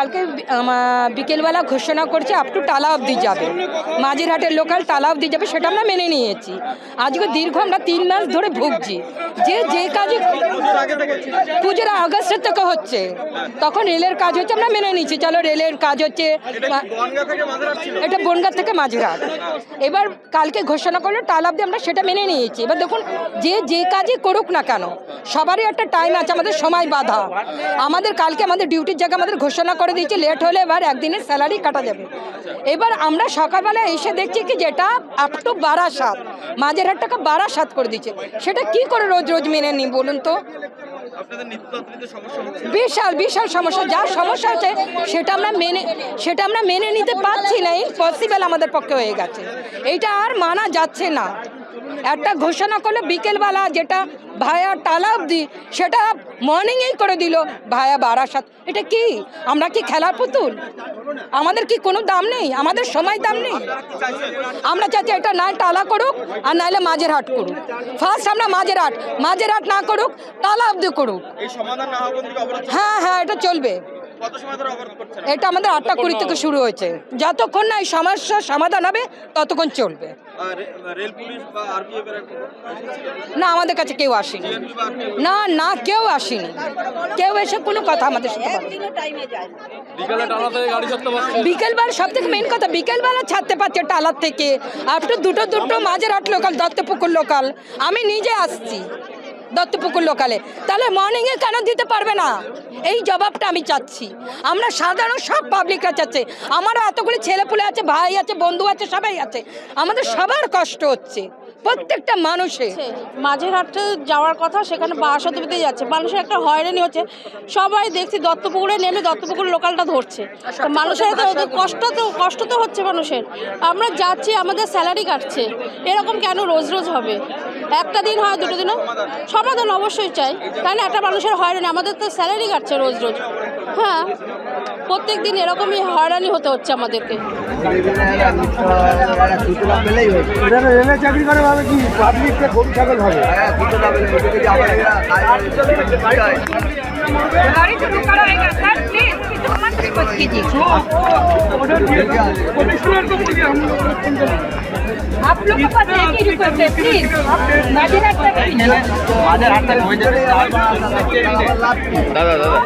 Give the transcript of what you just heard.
কালকে বিকেলবেলা ঘোষণা করছে আপ টু টালা অবধি যাবে। মাঝেরহাটের লোকাল টালা অবধি যাবে সেটা আমরা মেনে নিয়েছি। আজকে দীর্ঘ আমরা তিন মাস ধরে ভুগছি। যে যে কাজে পুজোর আগস্টের থেকে হচ্ছে তখন রেলের কাজ হচ্ছে আমরা মেনে নিচ্ছি চলো রেলের কাজ হচ্ছে এটা বনগাঁ থেকে মাঝেরহাট এবার কালকে ঘোষণা করল টালা অবধি আমরা সেটা মেনে নিয়েছি। এবার দেখুন যে যে কাজই করুক না কেন সবারই একটা টাইম আছে আমাদের সময় বাধা। আমাদের কালকে আমাদের ডিউটির জায়গা আমাদের ঘোষণা করে দিয়েছে লেট হলে এবার একদিনের স্যালারি কাটা যাবে। এবার আমরা সকালবেলা এসে দেখছি কি যেটা আপ টু বারাসাত মাঝেরহাট টাকা বারাসাত করে দিচ্ছে। সেটা কি করে রোজ রোজ মেনে নিই বলুন তো? বিশাল বিশাল সমস্যা। যা সমস্যা আছে সেটা আমরা মেনে সেটা আমরা মেনে নিতে পারছি না পসিবল আমাদের পক্ষে হয়ে গেছে। এইটা আর মানা যাচ্ছে না। একটা ঘোষণা করল বিকেলবেলা যেটা ভায়া টালা অবধি সেটা মর্নিংয়েই করে দিল ভায়া বারাসাত। এটা কি? আমরা কি খেলার পুতুল? আমাদের কি কোনো দাম নেই? আমাদের সময় দাম নেই? আমরা চাইছি এটা নাই টালা করুক আর নাইলে মাঝের হাট করুক। ফার্স্ট আমরা মাঝের হাট মাঝের হাট না করুক টালা অবধি করুক। না। হ্যাঁ হ্যাঁ এটা চলবে। কত সময় ধরে অবরোধ করছেন? এটা আমাদের আটটা কুড়ি থেকে শুরু হয়েছে। যতক্ষণ না এই সমস্যার সমাধান হবে ততক্ষণ চলবে। আর রে- রেল পুলিশ বা আরপিএফ এর এসেছিল? না আমাদের কাছে কেউ আসেনি? না না কেউ আসেনি। কেউ এসে কোনো কথা আমাদের সাথে বিকেলবেলা সব থেকে মেন কথা বিকেলবেলা ছাড়তে পারছে টালার থেকে। আপ দুটো দুটো মাঝের হাট লোকাল দত্তপুকুর লোকাল আমি নিজে আসছি। দত্তপুকুর লোকালে। তাহলে মর্নিংয়ে কেন দিতে পারবে না? এই জবাবটা আমি চাচ্ছি। আমরা সাধারণ সব পাবলিকরা চাচ্ছে। আমারও এতগুলি ছেলেপুলে আছে, ভাই আছে, বন্ধু আছে, সবাই আছে। আমাদের সবার কষ্ট হচ্ছে। প্রত্যেকটা মানুষের মাঝেরহাটে যাওয়ার কথা সেখানে বারাসাতবিতে যাচ্ছে। মানুষের একটা হয়রানি হচ্ছে। সবাই দেখছি দত্তপুকুরে নেমে দত্তপুকুর লোকালটা ধরছে। মানুষের তো কষ্ট তো কষ্ট তো হচ্ছে মানুষের। আমরা যাচ্ছি আমাদের স্যালারি কাটছে। এরকম কেন রোজ রোজ হবে? একটা দিন হয় দুটো দিনও? সমাধান অবশ্যই চাই। তাই না? একটা মানুষের হয়রানি। আমাদের তো স্যালারি কাটছে রোজ রোজ। হ্যাঁ। প্রত্যেক দিন এরকমই হয়রানি হতে হচ্ছে আমাদেরকে। এরা রেলে চাকরি করে ভাবে কি পাবলিককে গরু ছাগল হবে गाड़ी से रुका रहेगा सर प्लीज किसी मत रिक्वेस्ट कीजिए आप लोग के पास एक ही रिक्वेस्ट है प्लीज माजिरात तक দাদা দাদা